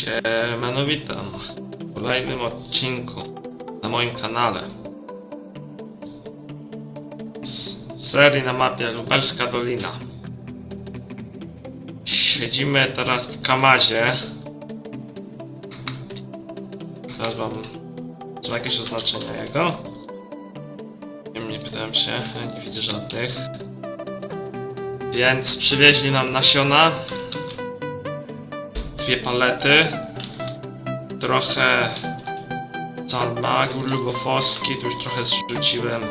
Siemano, w kolejnym odcinku na moim kanale z serii na mapie Lubelska Dolina. Siedzimy teraz w Kamazie. Teraz mam... Są jakieś oznaczenia jego? Nie, nie pytałem się, nie widzę żadnych. Więc przywieźli nam nasiona dwie palety, trochę calmagu lubofoski, tu już trochę zrzuciłem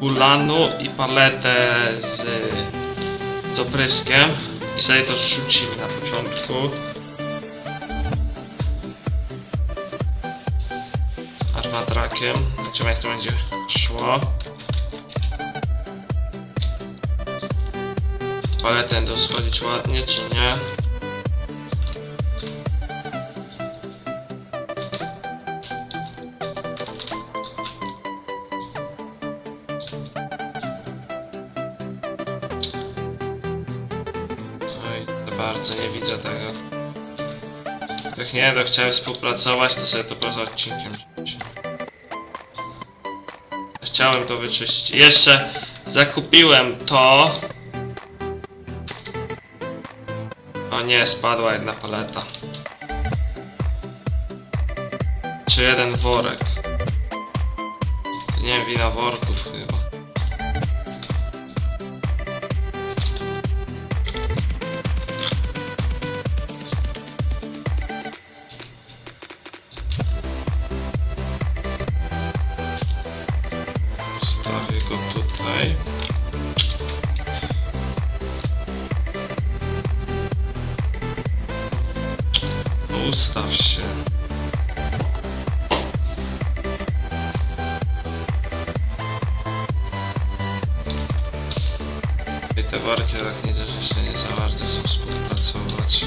ulanu i paletę z, z opryskiem i sobie to zrzucili na początku. Armatrakiem, zobaczymy jak to będzie szło. Paletę będą schodzić ładnie czy nie? Nie, to chciałem współpracować, to sobie to poza odcinkiem. Chciałem to wyczyścić. Jeszcze zakupiłem to. O nie, spadła jedna paleta. Czy jeden worek. To nie wina worków chyba. Wstawię go tutaj. Ustaw się. I te worki tak widzę, że jeszcze nie za bardzo chcą współpracować.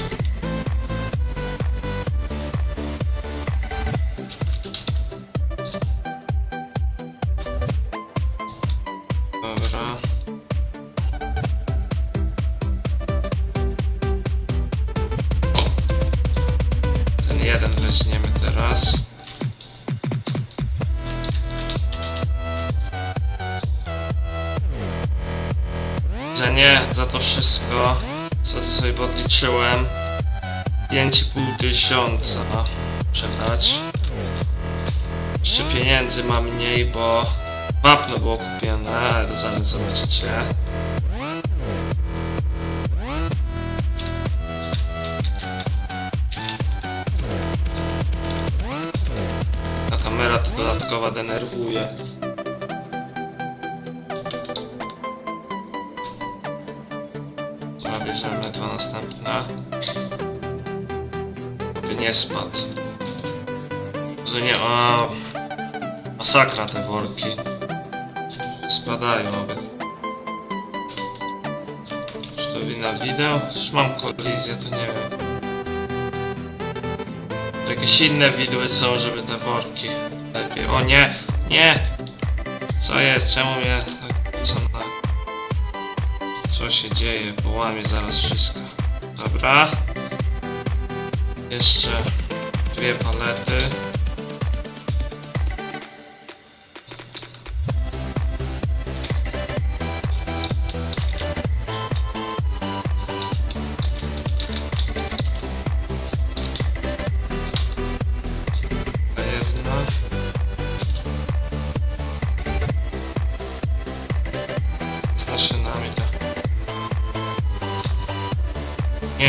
Wszystko, co to sobie podliczyłem, 5,5 tysiąca dać. Jeszcze pieniędzy mam mniej, bo wapno było kupione, ale zaraz zobaczycie. Dobra, bierzemy dwa następne. By nie spadł. To nie, o... Masakra te worki. Spadają obie. Czy to wina wideo? Już mam kolizję, to nie wiem. Jakieś inne widły są, żeby te worki lepiej. O nie! Nie! Co jest? Czemu mnie co. Co się dzieje? Połamie zaraz wszystko. Dobra. Jeszcze dwie palety.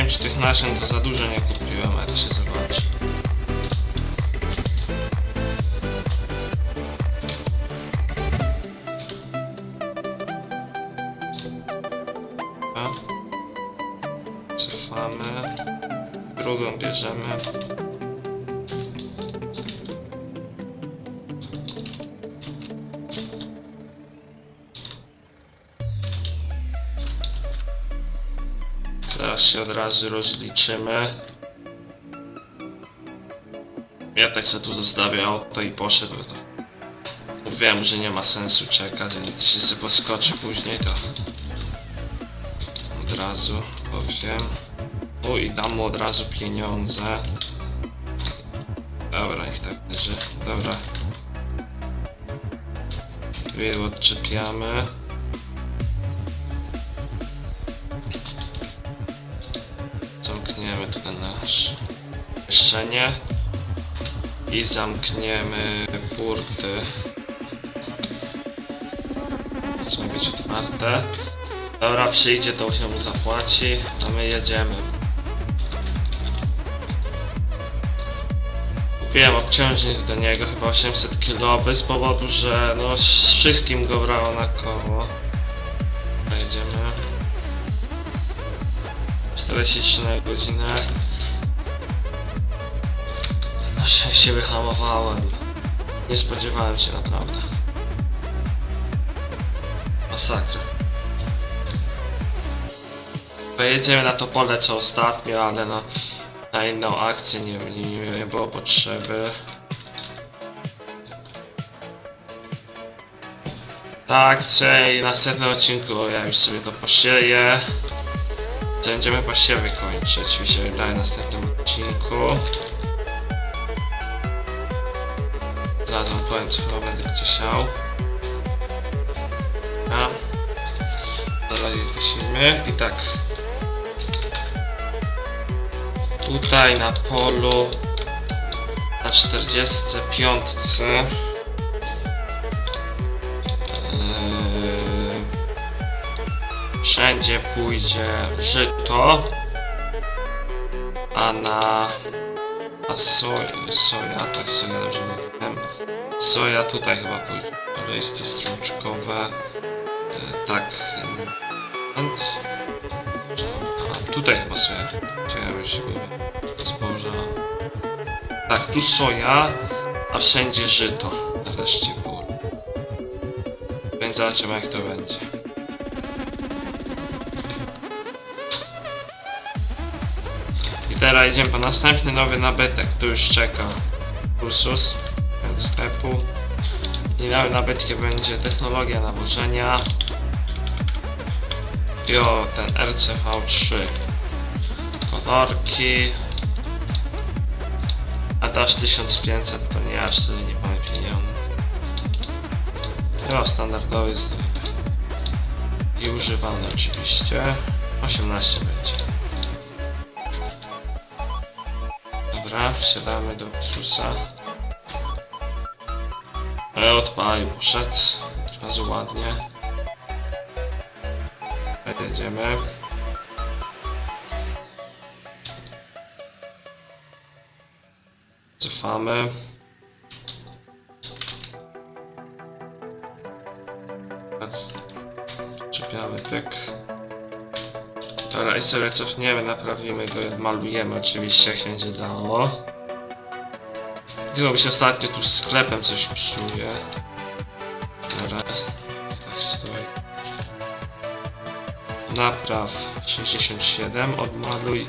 Wiem, czy tych nasion to za dużo nie kupiłem, ale się zobaczy. Cofamy. Drugą bierzemy. Teraz się od razu rozliczymy. Ja tak sobie tu zostawię auto i poszedł. Mówiłem, że nie ma sensu czekać, że się sobie podskoczy później, to od razu powiem. O i dam mu od razu pieniądze. Dobra, niech tak leży. Dobra. Odczepiamy. Zamkniemy tutaj nasz mieszczenie. I zamkniemy burty. Trzeba być otwarte. Dobra, przyjdzie, to się mu zapłaci, a my jedziemy. Kupiłem obciążnik do niego, chyba 800 kg, z powodu, że no z wszystkim go brało na koło. Jedziemy. 43 na godzinę. Na szczęście wyhamowałem. Nie spodziewałem się naprawdę. Masakra. Pojedziemy na to pole co ostatnio, ale no na inną akcję nie, nie, nie było potrzeby. Ta akcja i następnym odcinku ja już sobie to posieję. Będziemy posiewy kończyć, mi się wydaje, w następnym odcinku. Zaraz wam powiem, co chyba będę gdzieś. A. I zgasimy. I tak. Tutaj na polu na 45 yy, wszędzie pójdzie żyto a na a soj, soja, tak soja dobrze mówiłem soja tutaj chyba pójdzie listy strączkowe yy, tak and, a, tutaj chyba soja ciekawe się zboża tak, tu soja, a wszędzie żyto na reszcie pól. Więc zobaczymy jak to będzie. I teraz idziemy po następny nowy nabytek, tu już czeka Ursus do sklepu. I nowym nabytkiem będzie technologia nawożenia. I o, ten RCV3. Kolorki. A aż 1500 to nie aż tyle nie mamy pieniędzy. No, standardowy jest i używany oczywiście. 18 będzie. Dobra, wsiadamy do Ursusa. Ale odpalił, poszedł. Od razu ładnie. Jedziemy. Cofamy. Czepiamy pyk. Dobra i sobie cofniemy, naprawimy go, malujemy oczywiście jak się będzie dało. Chyba się ostatnio tu z sklepem coś psuje. Teraz. Tak stoi. Napraw 67, odmaluj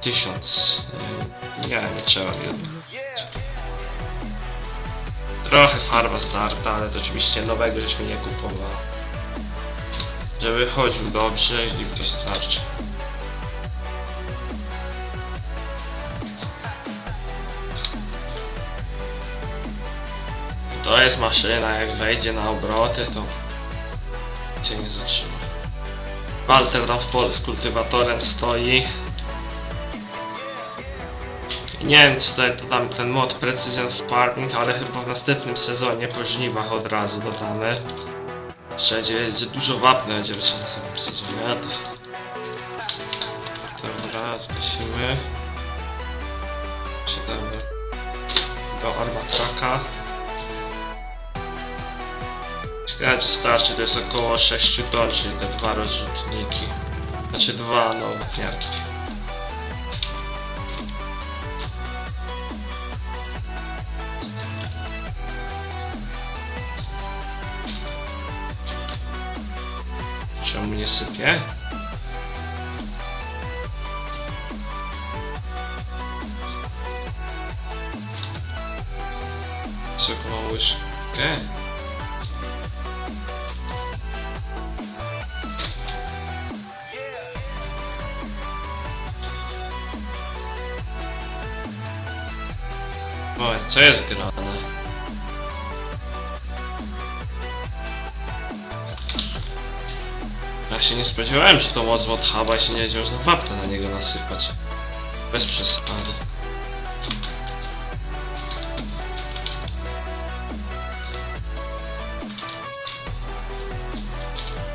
1000. Yy, Nie, nie trzeba nie. Trochę farba zdarta, ale to oczywiście nowego żeśmy nie kupował. Żeby chodził dobrze i wystarczy. To jest maszyna, jak wejdzie na obroty, to cię nie zatrzyma. Walter tam w pole z kultywatorem stoi. Nie wiem, czy to, to ten mod Precision Farming, ale chyba w następnym sezonie po żniwach od razu dodamy. Wszędzie będzie dużo wapna będzie w następnym sezonie. Dobra, zgasimy. Siadamy do armatraka. Ciekawe czy starczy, to jest około 6 ton, te dwa rozrzutniki. Znaczy dwa, no, miarki. Czemu nie sypie? Wysoką łyżkę. Oj, co jest grane? Się nie spodziewałem, że to moc od huba się nie będzie można wapna na niego nasypać. Bez przesady.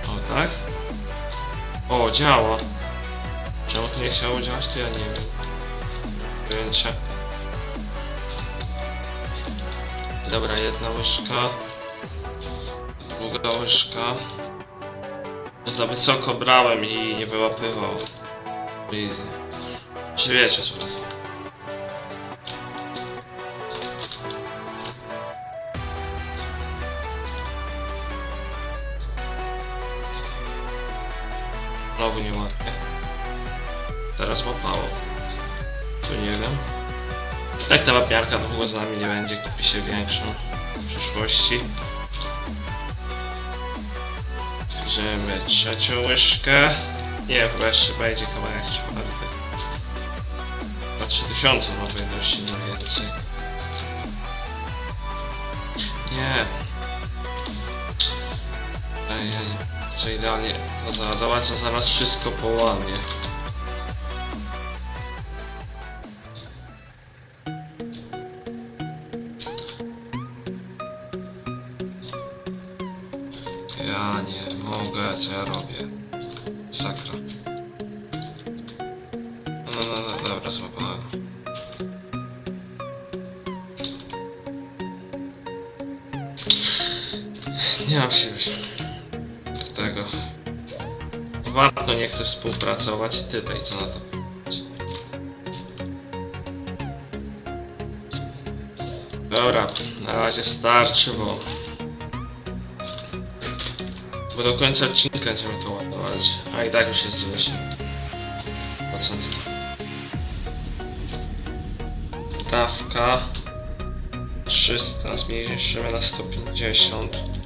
O, tak? O, działa. Czemu to nie chciało działać, to ja nie wiem. Pojęcia. Dobra, jedna łyżka. Druga łyżka. Za wysoko brałem i nie wyłapywał. Easy. Czy wiecie co? Znowu nie łapie. Teraz łapało. Tu nie wiem. Jak ta wapiarka długo z nami nie będzie, kupi się większą w przyszłości. Bierzemy trzecią łyżkę. Nie, chyba jeszcze będzie kawałek czwarty. Na 3000 ma wydać, nie więcej. Nie. Ej, co idealnie no załadować, a zaraz wszystko połamie. Nie mam się już do tego. Warto nie chce współpracować. Ty tutaj co na to? Dobra, na razie starczy, bo bo do końca odcinka będziemy to ładować. A i tak już jest 90%. Dawka 300 zmniejszymy na 150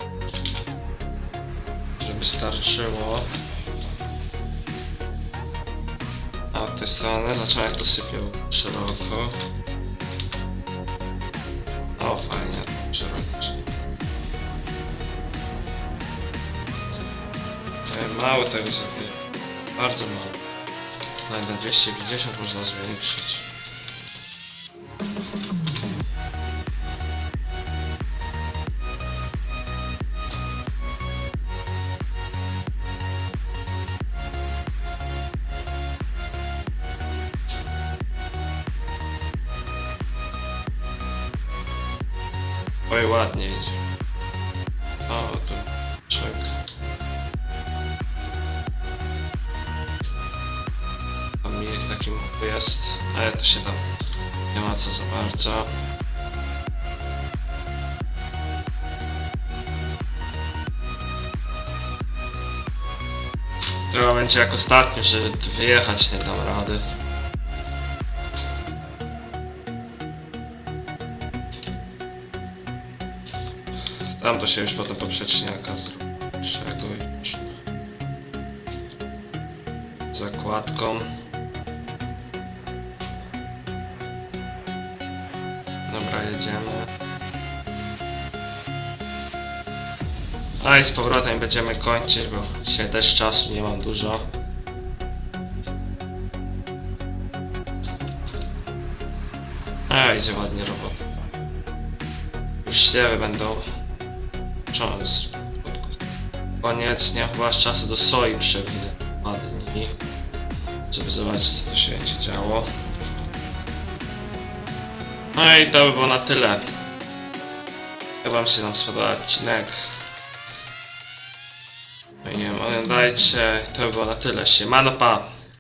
żeby starczyło a tej strony to sypie szeroko o fajnie szeroko E, Mało tego sobie. Bardzo mało. Nawet na 250 można zwiększyć. Ładnie idzie. O, tu czek. Tam mi taki jest, ale to się tam nie ma co za bardzo. Trochę będzie jak ostatnio, że wyjechać nie dam rady. Tam to się już potem poprzeczniaka zrobi. Czego już. Zakładką. Dobra, jedziemy. A i z powrotem będziemy kończyć, bo dzisiaj też czasu nie mam dużo. A idzie ładnie robota. Już ściewy będą cząs. Koniec, nie chyba aż czasu do soi przewinę parę dni, żeby zobaczyć co tu się będzie działo. No i to by było na tyle. Jak wam się tam spodobał odcinek. No i nie wiem, oglądajcie. To by było na tyle. Siemano pa!